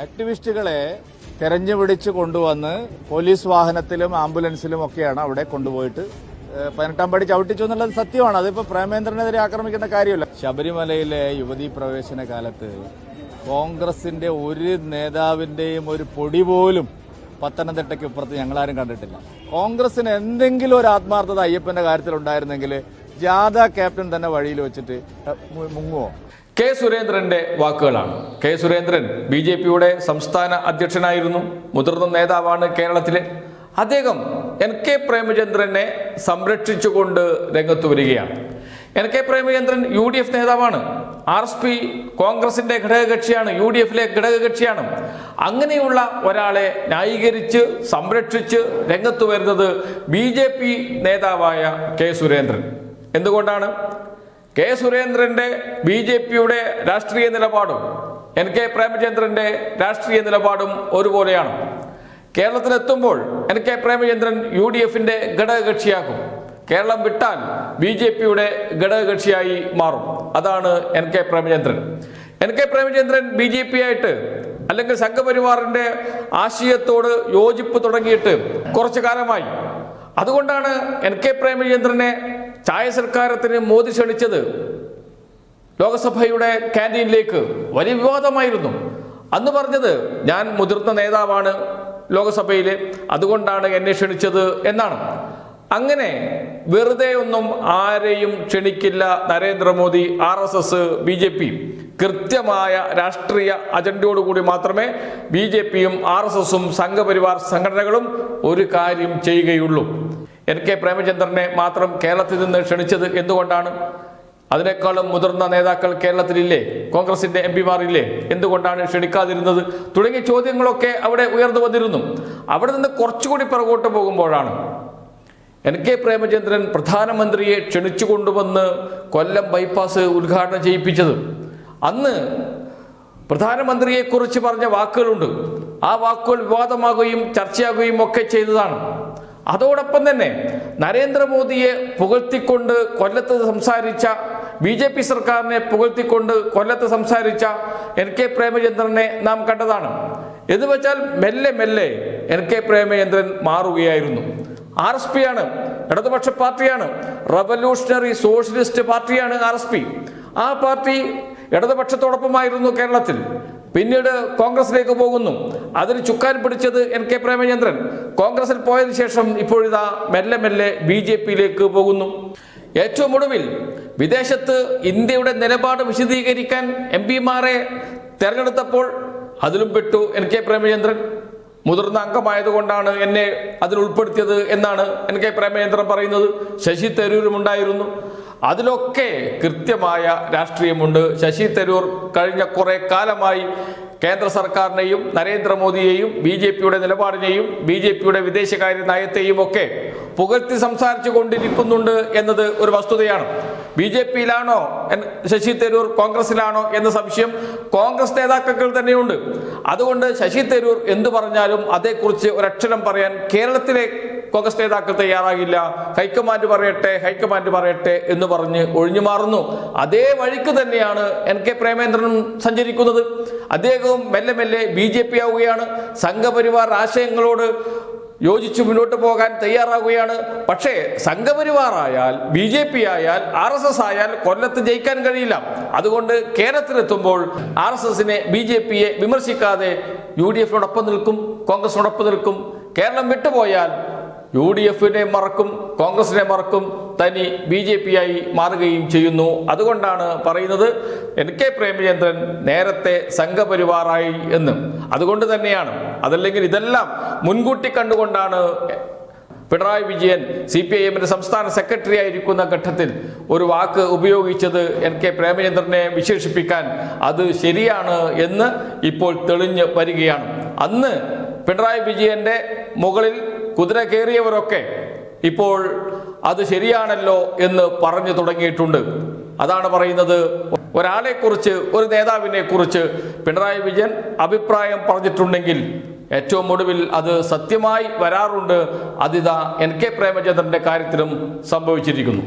ആക്ടിവിസ്റ്റുകളെ തെരഞ്ഞു പിടിച്ച് കൊണ്ടുവന്ന് പോലീസ് വാഹനത്തിലും ആംബുലൻസിലും ഒക്കെയാണ് അവിടെ കൊണ്ടുപോയിട്ട് പതിനെട്ടാം പടി ചവിട്ടിച്ചു എന്നുള്ളത് സത്യമാണ്. അതിപ്പോൾ പ്രേമേന്ദ്രനെതിരെ ആക്രമിക്കേണ്ട കാര്യമില്ല. ശബരിമലയിലെ യുവതീ പ്രവേശന കാലത്ത് കോൺഗ്രസിന്റെ ഒരു നേതാവിന്റെയും ഒരു പൊടി പോലും പത്തനംതിട്ടയ്ക്ക് ഇപ്പുറത്ത് ഞങ്ങളാരും കണ്ടിട്ടില്ല. കോൺഗ്രസിന് എന്തെങ്കിലും ഒരു ആത്മാർത്ഥത അയ്യപ്പന്റെ കാര്യത്തിൽ ഉണ്ടായിരുന്നെങ്കിൽ ജാഥ ക്യാപ്റ്റൻ തന്നെ വഴിയിൽ വെച്ചിട്ട് മുങ്ങുമോ കെ സുരേന്ദ്രന്റെ വാക്കുകളാണ്. കെ സുരേന്ദ്രൻ ബി ജെ പിയുടെ സംസ്ഥാന അധ്യക്ഷനായിരുന്നു. മുതിർന്ന നേതാവാണ് കേരളത്തിലെ. അദ്ദേഹം എൻ കെ പ്രേമചന്ദ്രനെ സംരക്ഷിച്ചുകൊണ്ട് രംഗത്ത് വരികയാണ്. N K Premachandran U D F നേതാവാണ്. ആർ എസ് പി കോൺഗ്രസിന്റെ ഘടകകക്ഷിയാണ് യു ഡി എഫിലെ ഘടകകക്ഷിയാണ്. അങ്ങനെയുള്ള ഒരാളെ ന്യായീകരിച്ച് സംരക്ഷിച്ച് രംഗത്ത് വരുന്നത് ബി ജെ പി നേതാവായ കെ സുരേന്ദ്രൻ. എന്തുകൊണ്ടാണ്? കെ സുരേന്ദ്രന്റെ ബി ജെ പിയുടെ രാഷ്ട്രീയ നിലപാടും എൻ കെ പ്രേമചന്ദ്രന്റെ രാഷ്ട്രീയ നിലപാടും ഒരുപോലെയാണ്. കേരളത്തിലെത്തുമ്പോൾ N K Premachandran U D എഫിന്റെ ഘടകകക്ഷിയാകും. കേരളം വിട്ടാൽ ബി ജെ പിയുടെ ഘടകകക്ഷിയായി മാറും. അതാണ് N K Premachandran. N K Premachandran B J P ആയിട്ട് അല്ലെങ്കിൽ സംഘപരിവാറിന്റെ ആശയത്തോട് യോജിപ്പ് തുടങ്ങിയിട്ട് കുറച്ചു കാലമായി. അതുകൊണ്ടാണ് എൻ കെ പ്രേമചന്ദ്രനെ ചായ സൽക്കാരത്തിന് മോദി ക്ഷണിച്ചത് ലോകസഭയുടെ ക്യാന്റീനിലേക്ക് വലിയ വിവാദമായിരുന്നു. അന്ന് പറഞ്ഞത് ഞാൻ മുതിർന്ന നേതാവാണ് ലോകസഭയിൽ അതുകൊണ്ടാണ് എന്നെ ക്ഷണിച്ചത് എന്നാണ്. അങ്ങനെ വെറുതെ ഒന്നും ആരെയും ക്ഷണിക്കില്ല Narendra Modi R S S B J P. കൃത്യമായ രാഷ്ട്രീയ അജണ്ടയോടുകൂടി മാത്രമേ ബി ജെ പിയും ആർ എസ് എസും സംഘപരിവാർ സംഘടനകളും ഒരു കാര്യം ചെയ്യുകയുള്ളൂ. എൻ കെ പ്രേമചന്ദ്രനെ മാത്രം കേരളത്തിൽ നിന്ന് ക്ഷണിച്ചത് എന്തുകൊണ്ടാണ്? അതിനേക്കാളും മുതിർന്ന നേതാക്കൾ കേരളത്തിലില്ലേ? കോൺഗ്രസിന്റെ എം പിമാരില്ലേ എന്തുകൊണ്ടാണ് ക്ഷണിക്കാതിരുന്നത്? തുടങ്ങിയ ചോദ്യങ്ങളൊക്കെ അവിടെ ഉയർന്നു വന്നിരുന്നു. അവിടെ നിന്ന് കുറച്ചുകൂടി പിറകോട്ട് പോകുമ്പോഴാണ് എൻ കെ പ്രേമചന്ദ്രൻ പ്രധാനമന്ത്രിയെ ക്ഷണിച്ചു കൊണ്ടുവന്ന് കൊല്ലം ബൈപ്പാസ് ഉദ്ഘാടനം ചെയ്യിപ്പിച്ചത്. അന്ന് പ്രധാനമന്ത്രിയെക്കുറിച്ച് പറഞ്ഞ വാക്കുകളുണ്ട്. ആ വാക്കുകൾ വിവാദമാകുകയും ചർച്ചയാകുകയും ഒക്കെ ചെയ്തതാണ്. അതോടൊപ്പം തന്നെ നരേന്ദ്രമോദിയെ പുകഴ്ത്തിക്കൊണ്ട് കൊല്ലത്ത് സംസാരിച്ച ബി ജെ പി സർക്കാരിനെ പുകഴ്ത്തിക്കൊണ്ട് കൊല്ലത്ത് സംസാരിച്ച എൻ കെ പ്രേമചന്ദ്രനെ നാം കണ്ടതാണ്. എന്ന് വെച്ചാൽ മെല്ലെ മെല്ലെ എൻ കെ പ്രേമചന്ദ്രൻ മാറുകയായിരുന്നു. ആർ എസ് പി ആണ് ഇടതുപക്ഷ പാർട്ടിയാണ് റവല്യൂഷണറി സോഷ്യലിസ്റ്റ് പാർട്ടിയാണ് ആർ എസ് പി. ആ പാർട്ടി ഇടതുപക്ഷത്തോടൊപ്പമായിരുന്നു കേരളത്തിൽ. പിന്നീട് കോൺഗ്രസിലേക്ക് പോകുന്നു. അതിന് ചുക്കാൻ പിടിച്ചത് എൻ കെ പ്രേമചന്ദ്രൻ. കോൺഗ്രസിൽ പോയതിനു ശേഷം ഇപ്പോഴിതാ മെല്ലെ മെല്ലെ ബി ജെ പിയിലേക്ക് പോകുന്നു. ഏറ്റവും ഒടുവിൽ വിദേശത്ത് ഇന്ത്യയുടെ നിലപാട് വിശദീകരിക്കാൻ എം പിമാരെ തെരഞ്ഞെടുത്തപ്പോൾ അതിലും പെട്ടു എൻ കെ പ്രേമചന്ദ്രൻ. മുതിർന്ന അംഗമായതുകൊണ്ടാണ് എന്നെ അതിൽ ഉൾപ്പെടുത്തിയത് എന്നാണ് എൻ കെ പ്രേമചന്ദ്രൻ പറയുന്നത്. ശശി തരൂരും ഉണ്ടായിരുന്നു. അതിലൊക്കെ കൃത്യമായ രാഷ്ട്രീയമുണ്ട്. ശശി തരൂർ കഴിഞ്ഞ കുറെ കാലമായി കേന്ദ്ര സർക്കാരിനെയും നരേന്ദ്രമോദിയെയും ബി ജെ പിയുടെ നിലപാടിനെയും ബി ജെ പിയുടെ വിദേശകാര്യ നയത്തെയും ഒക്കെ പുകഴ്ത്തി സംസാരിച്ചു കൊണ്ടിരിക്കുന്നുണ്ട് എന്നത് ഒരു വസ്തുതയാണ്. ബി ജെ പിയിലാണോ ശശി തരൂർ കോൺഗ്രസിലാണോ എന്ന സംശയം കോൺഗ്രസ് നേതാക്കൾ തന്നെയുണ്ട്. അതുകൊണ്ട് ശശി തരൂർ എന്തു പറഞ്ഞാലും അതേക്കുറിച്ച് ഒരക്ഷരം പറയാൻ കേരളത്തിലെ കോൺഗ്രസ് നേതാക്കൾ തയ്യാറാകില്ല. ഹൈക്കമാൻഡ് പറയട്ടെ ഹൈക്കമാൻഡ് പറയട്ടെ എന്ന് പറഞ്ഞ് ഒഴിഞ്ഞു മാറുന്നു. അതേ വഴിക്ക് തന്നെയാണ് എൻ കെ പ്രേമേന്ദ്രനും സഞ്ചരിക്കുന്നത്. അദ്ദേഹവും മെല്ലെ മെല്ലെ ബി ജെ പി ആവുകയാണ്. സംഘപരിവാർ ആശയങ്ങളോട് യോജിച്ച് മുന്നോട്ട് പോകാൻ തയ്യാറാകുകയാണ് പക്ഷേ സംഘപരിവാറായാൽ ബി ജെ പി ആയാൽ ആർ എസ് എസ് ആയാൽ കൊല്ലത്ത് ജയിക്കാൻ കഴിയില്ല. അതുകൊണ്ട് കേരളത്തിലെത്തുമ്പോൾ ആർ എസ് എസിനെ ബി ജെ പിയെ വിമർശിക്കാതെ യു ഡി എഫിനോടൊപ്പം നിൽക്കും കോൺഗ്രസിനോടൊപ്പം നിൽക്കും. കേരളം വിട്ടുപോയാൽ യു ഡി എഫിനെ മറക്കും കോൺഗ്രസിനെ മറക്കും തനി ബി ജെ പി ആയി മാറുകയും ചെയ്യുന്നു. അതുകൊണ്ടാണ് പറയുന്നത് എൻ കെ പ്രേമചന്ദ്രൻ നേരത്തെ സംഘപരിവാറായി എന്ന്. അതുകൊണ്ട് തന്നെയാണ് അതല്ലെങ്കിൽ ഇതെല്ലാം മുൻകൂട്ടി കണ്ടുകൊണ്ടാണ് Pinarayi Vijayan C P I എമ്മിന്റെ സംസ്ഥാന സെക്രട്ടറി ആയിരിക്കുന്ന ഘട്ടത്തിൽ ഒരു വാക്ക് ഉപയോഗിച്ചത് എൻ കെ പ്രേമചന്ദ്രനെ വിശേഷിപ്പിക്കാൻ. അത് ശരിയാണ് എന്ന് ഇപ്പോൾ തെളിഞ്ഞ് വരികയാണ്. അന്ന് പിണറായി വിജയന്റെ മുകളിൽ കുതിര കയറിയവരൊക്കെ ഇപ്പോൾ അത് ശരിയാണല്ലോ എന്ന് പറഞ്ഞു തുടങ്ങിയിട്ടുണ്ട്. അതാണ് പറയുന്നത്. ഒരാളെ കുറിച്ച് ഒരു നേതാവിനെ കുറിച്ച് പിണറായി വിജയൻ അഭിപ്രായം പറഞ്ഞിട്ടുണ്ടെങ്കിൽ ഏറ്റവും ഒടുവിൽ അത് സത്യമായി വരാറുണ്ട്. അതിതാ എൻ കെ പ്രേമചന്ദ്രന്റെ കാര്യത്തിലും സംഭവിച്ചിരിക്കുന്നു.